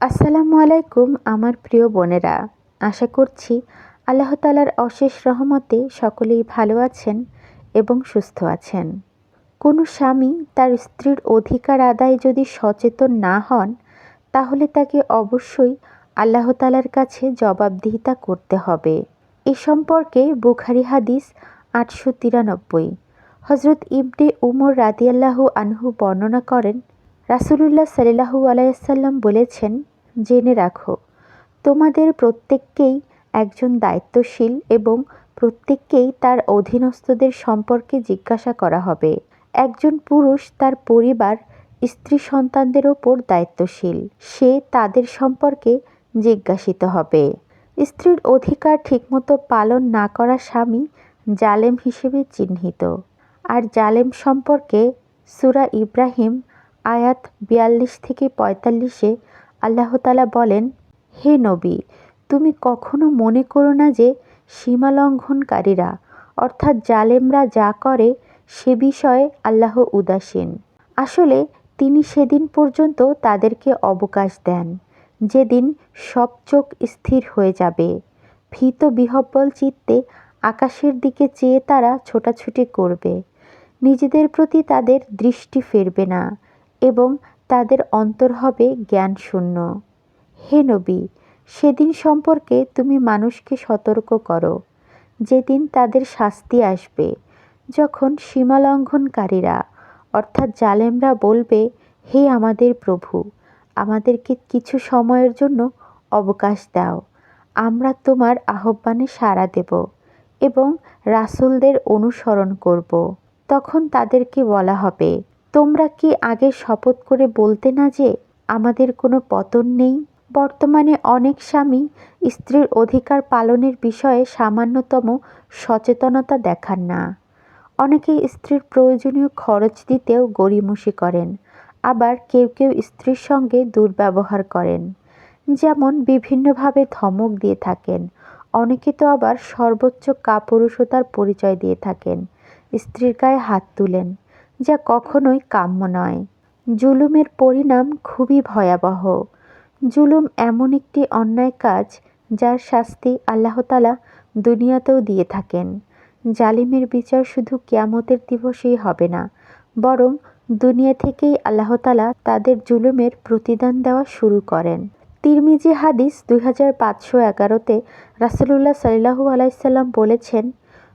আসসালামু আলাইকুম, আমার প্রিয় বোনেরা। আশা করছি আল্লাহ তালার অশেষ রহমতে সকলেই ভালো আছেন এবং সুস্থ আছেন। কোনো স্বামী তার স্ত্রীর অধিকার আদায় যদি সচেতন না হন, তাহলে তাকে অবশ্যই আল্লাহ তালার কাছে জবাবদিহিতা করতে হবে। এ সম্পর্কে বুখারি হাদিস আটশো তিরানব্বই। হজরত ইবনে উমর রাদিয়াল্লাহু আনহু বর্ণনা করেন, রাসুলুল্লাহ সাল্লাহু আলাইসাল্লাম বলেছেন জেনে রাখো, তোমাদের প্রত্যেককেই একজন দায়িত্বশীল এবং প্রত্যেককেই তার অধীনস্থদের সম্পর্কে জিজ্ঞাসা করা হবে। একজন পুরুষ তার পরিবার, স্ত্রী সন্তানদের ওপর দায়িত্বশীল, সে তাদের সম্পর্কে জিজ্ঞাসিত হবে। স্ত্রীর অধিকার ঠিকমতো পালন না করা স্বামী জালেম হিসেবে চিহ্নিত। আর জালেম সম্পর্কে সুরা ইব্রাহিম আয়াত বিয়াল্লিশ থেকে পঁয়তাল্লিশে আল্লাহ তালা বলেন, হে নবী, তুমি কখনো মনে করো না যে সীমালঙ্ঘনকারীরা, অর্থাৎ জালেমরা যা করে, সে বিষয়ে আল্লাহ উদাসীন। আসলে তিনি সেদিন পর্যন্ত তাদেরকে অবকাশ দেন। যেদিন সব চোখ স্থির হয়ে যাবে। ভীত বিহব্বল চিত্তে আকাশের দিকে চেয়ে তারা ছোটাছুটি করবে। নিজেদের প্রতি তাদের দৃষ্টি ফেরবে না এবং তাদের অন্তর হবে জ্ঞান শূন্য হে নবী, সেদিন সম্পর্কে তুমি মানুষকে সতর্ক করো। যেদিন তাদের শাস্তি আসবে, যখন সীমালঙ্ঘনকারীরা, অর্থাৎ জালেমরা বলবে, হে আমাদের প্রভু, আমাদেরকে কিছু সময়ের জন্য অবকাশ দাও। আমরা তোমার আহ্বানে সাড়া দেব এবং রাসুলদের অনুসরণ করব। তখন তাদেরকে বলা হবে তোমরা কি আগে শপথ করে বলতে না যে আমাদের কোনো পতন নেই? বর্তমানে অনেক স্বামী স্ত্রীর অধিকার পালনের বিষয়ে সামান্যতম সচেতনতা দেখান না। অনেকেই স্ত্রীর প্রয়োজনীয় খরচ দিতেও গড়িমসি করেন, আবার কেউ কেউ স্ত্রীর সঙ্গে দুর্ব্যবহার করেন। যেমন বিভিন্নভাবে ধমক দিয়ে থাকেন, অনেকে তো আবার সর্বোচ্চ কাপুরুষতার পরিচয় দিয়ে থাকেন, স্ত্রীর গায়ে হাত তুলেন। যা কখনোই কাম্য নয়। জুলুমের পরিণাম খুবই ভয়াবহ। জুলুম এমন একটি অন্যায় কাজ যার শাস্তি আল্লাহতালা দুনিয়াতেও দিয়ে থাকেন। জালিমের বিচার শুধু কিয়ামতের দিবসেই হবে না, বরং দুনিয়া থেকেই আল্লাহতালা তাদের জুলুমের প্রতিদান দেওয়া শুরু করেন। তিরমিজি হাদিস দুই হাজার পাঁচশো এগারোতে রাসুলুল্লাহ সাল্লাহু আলাইসাল্লাম বলেছেন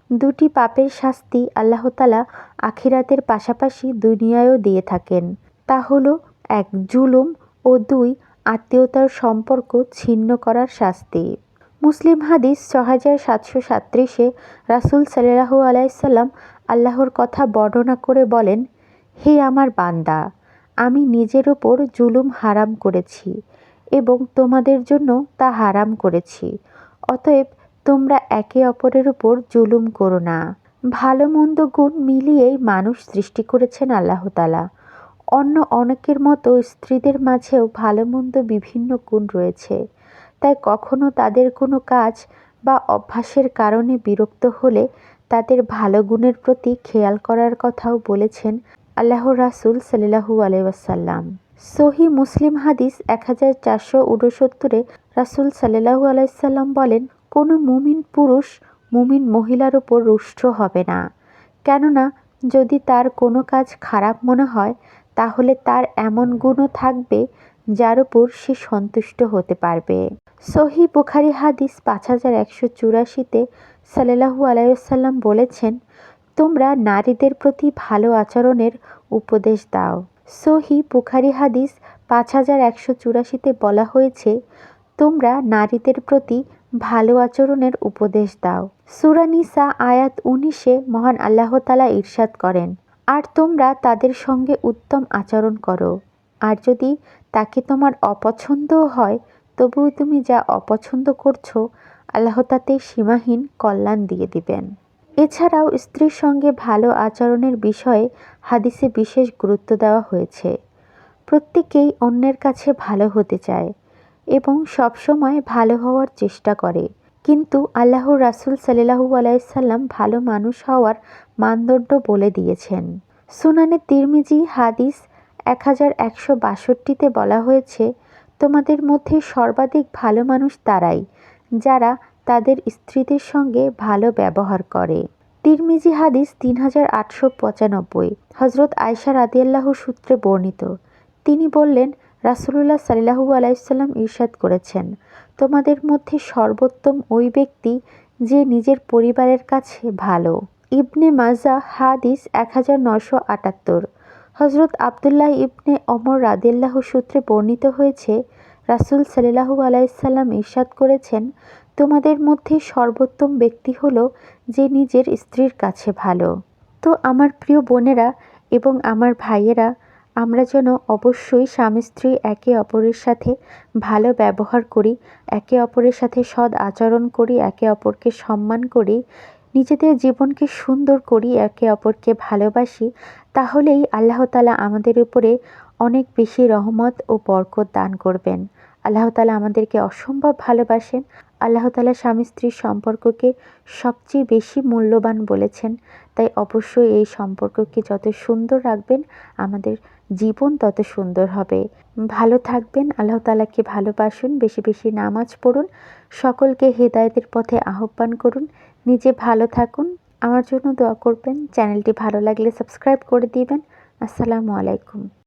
দুটি পাপের শাস্তি আল্লাহতালা আখিরাতের পাশাপাশি দুনিয়ায়ও দিয়ে থাকেন। তা হলো, এক, জুলুম ও দুই, আত্মীয়তার সম্পর্ক ছিন্ন করার শাস্তি। মুসলিম হাদিস ছ হাজার সাতশো সাত্রিশে রাসুল সাল্লাহু আলাইসাল্লাম আল্লাহর কথা বর্ণনা করে বলেন, হে আমার বান্দা, আমি নিজের ওপর জুলুম হারাম করেছি এবং তোমাদের জন্য তা হারাম করেছি। অতএব তোমরা একে অপরের উপর জুলুম করো না। ভালো মন্দ গুণ মিলিয়েই মানুষ সৃষ্টি করেছেন আল্লাহতালা অন্য অনেকের মতো স্ত্রীদের মাঝেও ভালো মন্দ বিভিন্ন গুণ রয়েছে। তাই কখনো তাদের কোনো কাজ বা অভ্যাসের কারণে বিরক্ত হলে তাদের ভালো গুণের প্রতি খেয়াল করার কথাও বলেছেন আল্লাহ রাসুল সাল্লাহু আলাইসাল্লাম সহি মুসলিম হাদিস এক হাজার চারশো উনসত্তরে রাসুল সাল্লাহু আলাইসাল্লাম বলেন কোনো মুমিন পুরুষ মুমিন মহিলার ওপর রুষ্ট হবে না। কেননা, যদি তার কোনো কাজ খারাপ মনে হয়, তাহলে তার এমন গুণও থাকবে যার উপর সে সন্তুষ্ট হতে পারবে। সহি বুখারি হাদিস পাঁচ হাজার একশো চুরাশিতে সাল্লাহু আলাইসাল্লাম বলেছেন, তোমরা নারীদের প্রতি ভালো আচরণের উপদেশ দাও। সহি বুখারি হাদিস পাঁচ হাজার একশো চুরাশিতে বলা হয়েছে, তোমরা নারীদের প্রতি ভালো আচরণের উপদেশ দাও। সুরানিসা আয়াত উনিশে মহান আল্লাহ তালা ইরশাদ করেন, আর তোমরা তাদের সঙ্গে উত্তম আচরণ করো। আর যদি তাকে তোমার অপছন্দও হয়, তবুও তুমি যা অপছন্দ করছ, আল্লাহ তাতে সীমাহীন কল্যাণ দিয়ে দিবেন। এছাড়াও স্ত্রীর সঙ্গে ভালো আচরণের বিষয়ে হাদিসে বিশেষ গুরুত্ব দেওয়া হয়েছে। প্রত্যেকেই অন্যের কাছে ভালো হতে চায়। এবং সবসময় ভালো হওয়ার চেষ্টা করে। কিন্তু আল্লাহর রাসুল সাল্লাহু আলাইসাল্লাম ভালো মানুষ হওয়ার মানদণ্ড বলে দিয়েছেন। সুনানে তিরমিজি হাদিস এক হাজার একশো বাষট্টিতে বলা হয়েছে, তোমাদের মধ্যে সর্বাধিক ভালো মানুষ তারাই, যারা তাদের স্ত্রীদের সঙ্গে ভালো ব্যবহার করে। তিরমিজি হাদিস তিন হাজার আটশো পঁচানব্বই হজরত আয়সা রাদিয়াল্লাহ সূত্রে বর্ণিত। তিনি বললেন রাসুলুল্লাহ সাল্লাহু আলাইসাল্লাম ইরশাদ করেছেন, তোমাদের মধ্যে সর্বোত্তম ওই ব্যক্তি যে নিজের পরিবারের কাছে ভালো। ইবনে মাজা, হাদিস এক হাজার নশো আটাত্তর। হজরত আবদুল্লাহ ইবনে অমর রাদিল্লাহ সূত্রে বর্ণিত হয়েছে, রাসুল সাল্লাহু আলাইসাল্লাম ইরশাদ করেছেন, তোমাদের মধ্যে সর্বোত্তম ব্যক্তি হলো যে নিজের স্ত্রীর কাছে ভালো। তো আমার প্রিয় বোনেরা এবং আমার ভাইয়েরা আমরা যেন অবশ্যই স্বামী স্ত্রী একে অপরের সাথে ভালো ব্যবহার করি, একে অপরের সাথে সৎ আচরণ করি, একে অপরকে সম্মান করি, নিজেদের জীবনকে সুন্দর করি, একে অপরকে ভালোবাসি, তাহলেই আল্লাহ তালা আমাদের উপরে অনেক বেশি রহমত ও বরকত দান করবেন। আল্লাহ তালা আমাদেরকে অসম্ভব ভালোবাসেন। আল্লাহ তালা স্বামী স্ত্রীর সম্পর্ককে সবচেয়ে বেশি মূল্যবান বলেছেন। তাই অবশ্যই এই সম্পর্ককে যত সুন্দর রাখবেন, আমাদের জীবন তত সুন্দর হবে। ভালো থাকবেন, আল্লাহ তালাকে ভালোবাসুন, বেশি বেশি নামাজ পড়ুন, সকলকে হেদায়তের পথে আহ্বান করুন, নিজে ভালো থাকুন। আমার জন্য দোয়া করবেন, চ্যানেলটি ভালো লাগলে সাবস্ক্রাইব করে দিবেন। আসসালামু আলাইকুম।